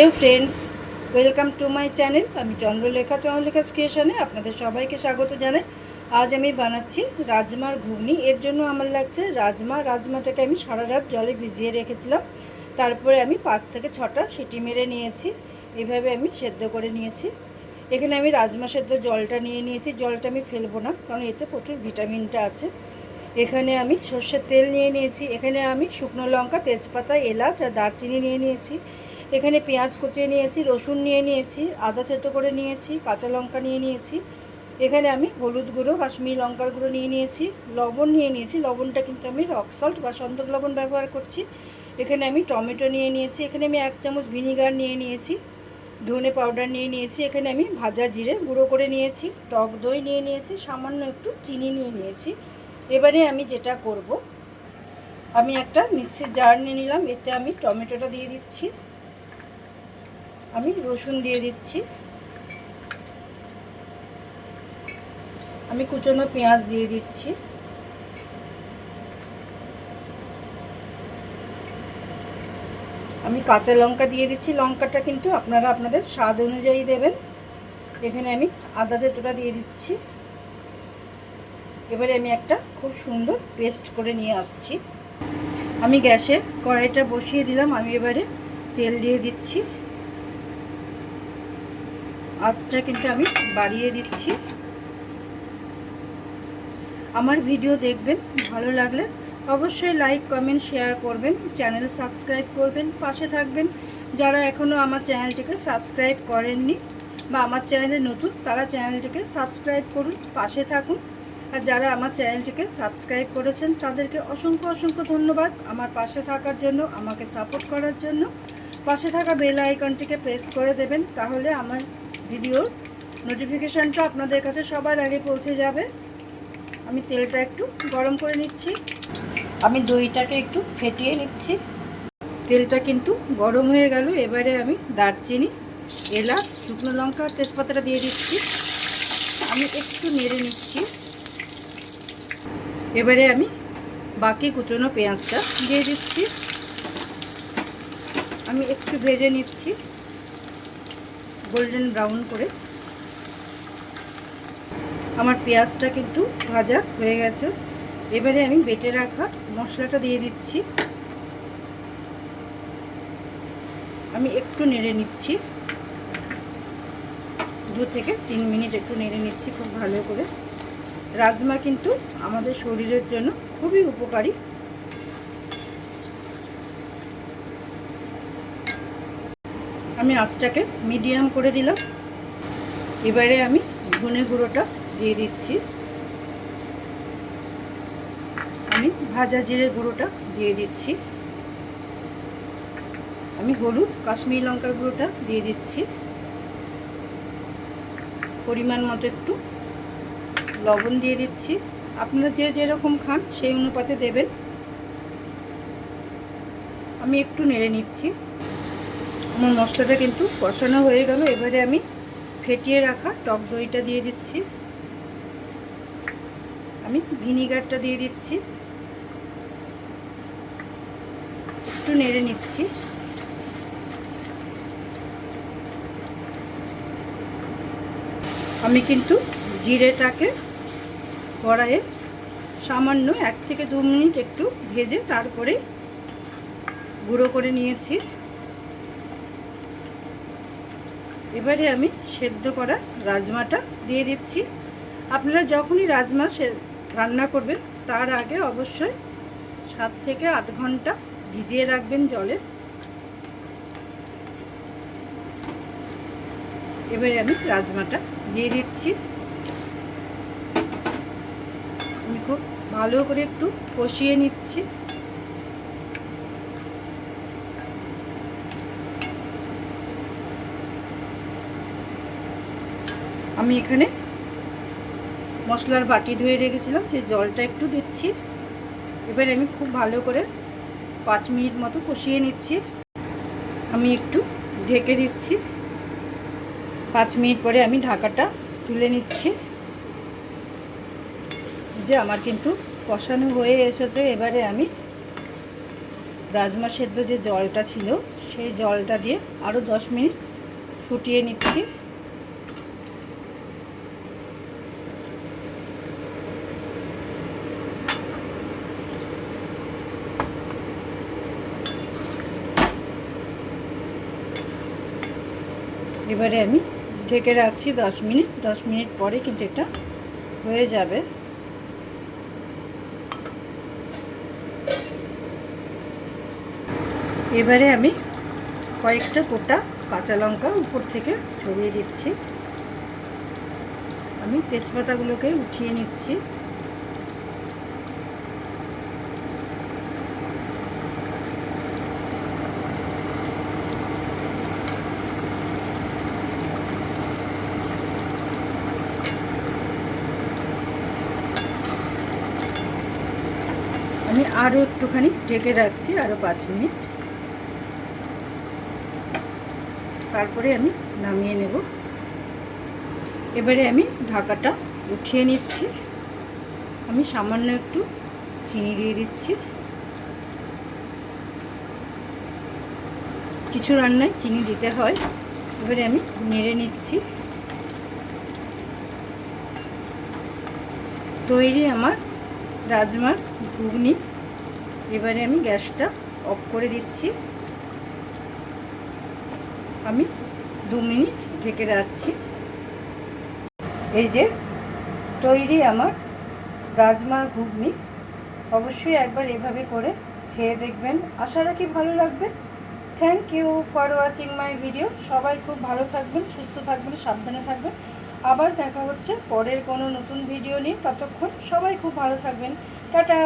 Hello friends, welcome to my channel. আমি চন্দ্রলেখা চন্দ্রলেখা ক্রিয়েশনে আপনাদের সবাইকে স্বাগত জানাই। আজ আমি বানাচ্ছি রাজমার ঘুগনি। এর জন্য আমার লাগছে রাজমা। রাজমাটাকে আমি সারা রাত জলে ভিজিয়ে রেখেছিলাম। তারপরে আমি পাঁচ থেকে ছটা সিটি মেরে নিয়েছি। এভাবে আমি সেদ্ধ করে নিয়েছি। এখানে আমি রাজমা সেদ্ধ জলটা নিয়ে নিয়েছি। জলটা আমি ফেলব না, কারণ এতে প্রচুর ভিটামিনটা আছে। এখানে আমি সর্ষের তেল নিয়ে নিয়েছি। এখানে আমি শুকনো লঙ্কা, তেজপাতা, এলাচ আর দারচিনি নিয়ে নিয়েছি। এখানে পেঁয়াজ কুচিয়ে নিয়েছি, রসুন নিয়ে নিয়েছি, আদা থেতো করে নিয়েছি, কাঁচা লঙ্কা নিয়ে নিয়েছি। এখানে আমি হলুদ গুঁড়ো, কাশ্মীরি লঙ্কার গুঁড়ো নিয়ে নিয়েছি, লবণ নিয়ে নিয়েছি। লবণটা কিন্তু আমি রক সল্ট বা সন্দক লবণ ব্যবহার করছি। এখানে আমি টমেটো নিয়ে নিয়েছি, এখানে আমি এক চামচ ভিনিগার নিয়ে নিয়েছি, ধনে পাউডার নিয়ে নিয়েছি, এখানে আমি ভাজা জিরে গুঁড়ো করে নিয়েছি, টক দই নিয়ে নিয়েছি, সামান্য একটু চিনি নিয়ে নিয়েছি। এবারে আমি যেটা করব, আমি একটা মিক্সির জার নিয়ে নিলাম, এতে আমি টমেটোটা দিয়ে দিচ্ছি। আমি রসুন দিয়ে দিচ্ছি। আমি কুচনো পেঁয়াজ দিয়ে দিচ্ছি। আমি কাঁচা লঙ্কা দিয়ে দিচ্ছি। লঙ্কাটা কিন্তু আপনারা আপনাদের স্বাদ অনুযায়ী দেবেন। এখানে আমি আদা তেতোটা দিয়ে দিচ্ছি। এবারে আমি একটা খুব সুন্দর পেস্ট করে নিয়ে আসছি। আমি গ্যাসে কড়াইটা বসিয়ে দিলাম। আমি এবারে তেল দিয়ে দিচ্ছি। আঁচটা কিন্তু আমি বাড়িয়ে দিচ্ছি। আমার ভিডিও দেখবেন, ভালো লাগলে অবশ্যই লাইক কমেন্ট শেয়ার করবেন চ্যানেল সাবস্ক্রাইব করবেন, পাশে থাকবেন। যারা এখনও আমার চ্যানেলটিকে সাবস্ক্রাইব করেননি বা আমার চ্যানেলে নতুন, তারা চ্যানেলটিকে সাবস্ক্রাইব করুন, পাশে থাকুন। আর যারা আমার চ্যানেলটিকে সাবস্ক্রাইব করেছেন, তাদেরকে অসংখ্য অসংখ্য ধন্যবাদ আমার পাশে থাকার জন্য, আমাকে সাপোর্ট করার জন্য। পাশে থাকা বেল আইকনটিকে প্রেস করে দেবেন, তাহলে আমার ভিডিওর নোটিফিকেশানটা আপনাদের কাছে সবার আগে পৌঁছে যাবে। আমি তেলটা একটু গরম করে নিচ্ছি। আমি দইটাকে একটু ফেটিয়ে নিচ্ছি। তেলটা কিন্তু গরম হয়ে গেল। এবারে আমি দারচিনি, এলাচ, শুকনো লঙ্কা, তেজপাতাটা দিয়ে দিচ্ছি। আমি একটু নেড়ে নিচ্ছি। এবারে আমি বাকি কুচনো পেঁয়াজটা দিয়ে দিচ্ছি। আমি একটু ভেজে নিচ্ছি। গোল্ডেন ব্রাউন করে। আমার পেঁয়াজটা কিন্তু ভাজা হয়ে গেছে। এবারে আমি বেটে রাখা মশলাটা দিয়ে দিচ্ছি। আমি একটু নেড়ে নিচ্ছি। দু থেকে তিন মিনিট একটু নেড়ে নিচ্ছি খুব ভালো করে। রাজমা কিন্তু আমাদের শরীরের জন্য খুবই উপকারী। আমি আঁচটাকে মিডিয়াম করে দিলাম। এবারে আমি ধনে গুঁড়োটা দিয়ে দিচ্ছি। আমি ভাজা জিরে গুঁড়োটা দিয়ে দিচ্ছি। আমি হলুদ কাশ্মীরি লঙ্কার গুঁড়োটা দিয়ে দিচ্ছি। পরিমাণ মতো একটু লবণ দিয়ে দিচ্ছি। আপনারা যে যেরকম খান সেই অনুপাতে দেবেন। আমি একটু নেড়ে নিচ্ছি। আমার মশলাটা কিন্তু কষানো হয়ে গেল। এবারে আমি ফেটিয়ে রাখা টক দইটা দিয়ে দিচ্ছি। আমি ভিনিগারটা দিয়ে দিচ্ছি। একটু নেড়ে নিচ্ছি। আমি কিন্তু জিরেটাকে কড়াইয়ে সামান্য এক থেকে দু মিনিট একটু ভেজে তারপরে গুঁড়ো করে নিয়েছি। এবারে আমি সেদ্ধ করা রাজমাটা দিয়ে দিচ্ছি। আপনারা যখনই রাজমা রান্না করবেন, তার আগে অবশ্যই সাত থেকে আট ঘণ্টা ভিজিয়ে রাখবেন জলে। এবারে আমি রাজমাটা দিয়ে দিচ্ছি। আমি খুব ভালো করে একটু কষিয়ে নিচ্ছি। আমি এখানে মশলার বাটি ধুয়ে রেখেছিলাম, যে জলটা একটু দিচ্ছি। এবার আমি খুব ভালো করে পাঁচ মিনিট মতো কষিয়ে নিচ্ছি। আমি একটু ঢেকে দিচ্ছি। পাঁচ মিনিট পরে আমি ঢাকাটা তুলে নিচ্ছি। যে আমার কিন্তু কষানো হয়ে এসেছে। এবারে আমি রাজমা সেদ্ধ যে জলটা ছিল, সেই জলটা দিয়ে আরও দশ মিনিট ফুটিয়ে নিচ্ছি। এবারে আমি ঢেকে রাখছি দশ মিনিট। দশ মিনিট পরে কিন্তু এটা হয়ে যাবে। এবারে আমি কয়েকটা গোটা কাঁচা লঙ্কা উপর থেকে ছড়িয়ে দিচ্ছি। আমি তেজপাতাগুলোকে উঠিয়ে নিচ্ছি। আমি আরও একটুখানি ঢেকে রাখছি আরও পাঁচ মিনিট। তারপরে আমি নামিয়ে নেব। এবারে আমি ঢাকাটা উঠিয়ে নিচ্ছি। আমি সামান্য একটু চিনি দিয়ে দিচ্ছি। কিছু রান্নায় চিনি দিতে হয়। এবারে আমি নেড়ে নিচ্ছি। তৈরি আমার রাজমার ঘুগনি। এবারে আমি গ্যাসটা অফ করে দিচ্ছি। আমি দু মিনিট ঢেকে রাখছি। এই যে তৈরি আমার রাজমার ঘুগনি। অবশ্যই একবার এভাবে করে খেয়ে দেখবেন। আশা রাখি ভালো লাগবে। Thank you for watching my video সবাই খুব ভালো থাকবেন, সুস্থ থাকবেন, সাবধানে থাকবেন। আবার দেখা হচ্ছে পরের কোনো নতুন ভিডিও নিয়ে। ততক্ষণ সবাই খুব ভালো থাকবেন। টাটা!